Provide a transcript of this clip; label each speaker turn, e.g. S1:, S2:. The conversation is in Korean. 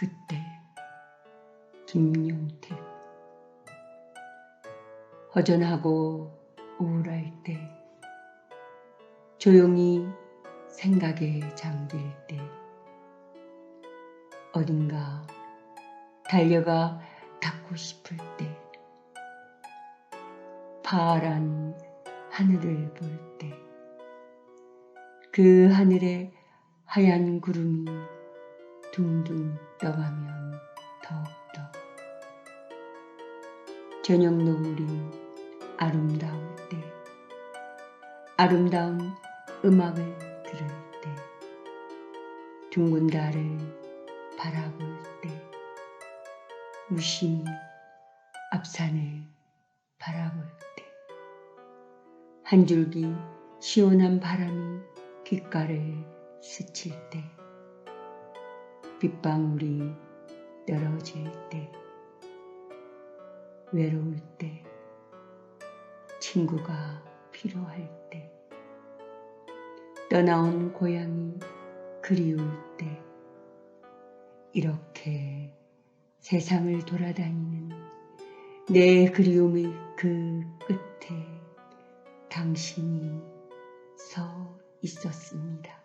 S1: 그때 김용택 허전하고 우울할 때 조용히 생각에 잠길 때 어딘가 달려가 닿고 싶을 때 파란 하늘을 볼 때 그 하늘에 하얀 구름이 둥둥 떠가면 더욱더 저녁 노을이 아름다울 때 아름다운 음악을 들을 때 둥근 달을 바라볼 때 무심히 앞산을 바라볼 때 한 줄기 시원한 바람이 귓가를 스칠 때 빗방울이 떨어질 때 외로울 때 친구가 필요할 때 떠나온 고향이 그리울 때 이렇게 세상을 돌아다니는 내 그리움의 그 끝에 당신이 서 있었습니다.